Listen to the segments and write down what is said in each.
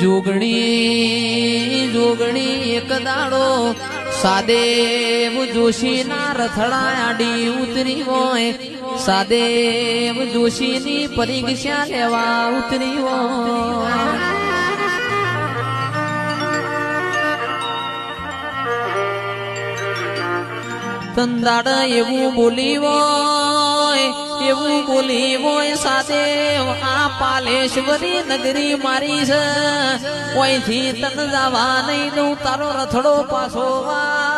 જોગણી જોગણી એક દાડો. સાદેવ જોશીના રથડા આડી ઉતરી હોય. સાદેવ જોશીની પરીક્ષા લેવા ઉતરી હોય. તંદાડ એવું બોલી હોય. એવું બોલી હોય સાથે. આ પાલેશ્વરી નગરી મારી છે. ઓયથી તન જવા નહીં દઉં, તારો રથડો પાછો વાળ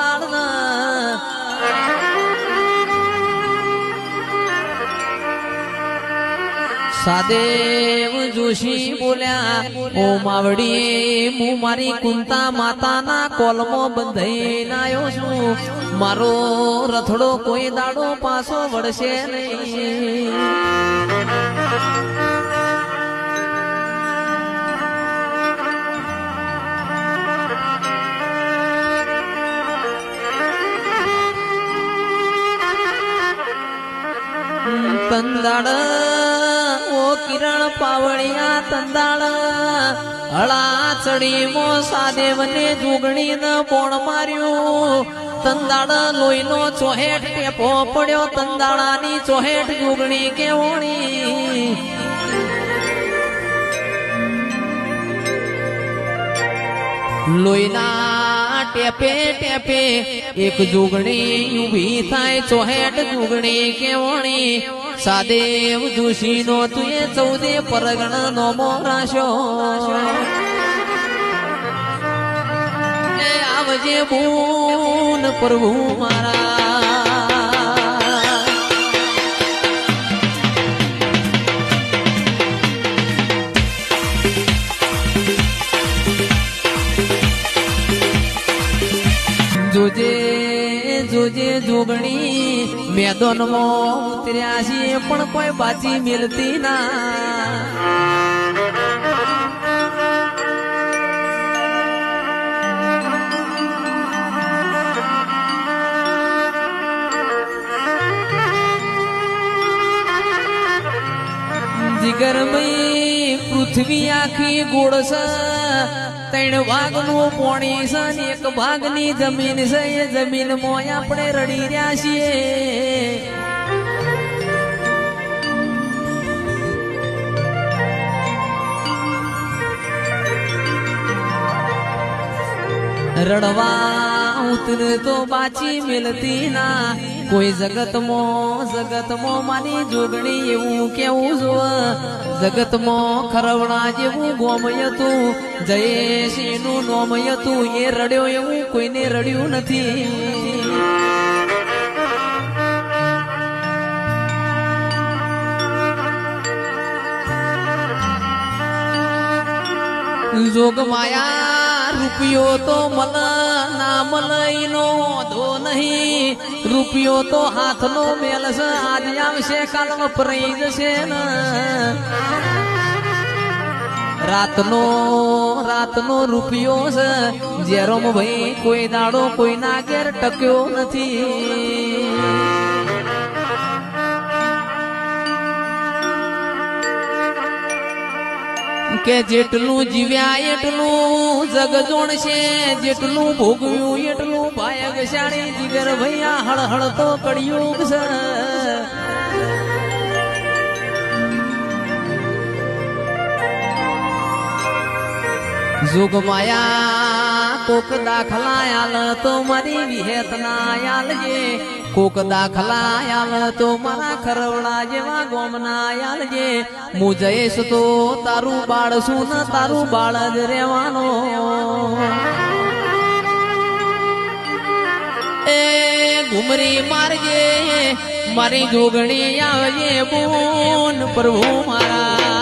સાદેવ જોશી બોલ્યા ઓ માવડી હું મારી કુંતા માતાના કોલમો બંધાઈને આવ્યો છું મારો રથડો કોઈ દાડો પાછો વળશે નહીં ઓ કિરણ પાવળિયા તંદાળ. હળા ચડી મો સાદેવને જોગણી ન પોણ માર્યું. તંદાળ લોહીનો ચોહેટ ટેપો પડ્યો. તંદાળાની ચોહેટ જોગણી કેવણી. લોહીના ટેપે ટેપે એક જુગણી ઊભી થાય. ચોહેટ જુગણી કેવણી. સાદેવ જોશી નો તુએ ચૌદે પરગણ નો મોરાશો આવજે બોન પ્રભુ મારા. જોગણી મેદાનમાં ઉતર્યા છીએ પણ કોઈ બાજી મિલતી ના. જીગરમય પૃથ્વી આખી ગોળ છે ભાગનું પોણી છે ને એક ભાગની જમીન છે, એ જમીનમાં આપણે રડી રહ્યા છીએ. રડવા ઉતર તો પાછી મિલતી ના. કોઈ જગતમાં મો મારી જોગણી એવું કેવું જો જગતમાં ખરવણા જેવું ગોમય તું જયેશી નું નોમય તું એ રડ્યો એવું કોઈને રડ્યું નથી. જોગ માયા રૂપિયો તો મલ. ના મલઈનો ધો નહીં. રૂપિયો તો હાથનો મેલ છે, આજ આવશે કાલ વપરાઈ જશે ને. રાતનો રાતનો રૂપિયો છે જેરોમ ભાઈ, કોઈ દાડો કોઈના ઘેર ટક્યો નથી. કે જેટલું જીવ્યા એટલું જગ જોણશે જેટલું ભોગવ્યું એટલું ભાયગશાળી જીગર ભૈયા હળહળ તો કળિયુગ છે. જુગ માયા કોક દાખલા આલ તો મારી વિહેત ના આલજે કોક દાખલા આલ તો મારા ખરવડા જેવા ગોમના આલજે હું જઈશ તો તારું બાળ શું ને તારું બાળ જ રહેવાનો. એ ઘુમરી મારજે, મારી જોગણી આવજે બોન, પ્રભુ મારા.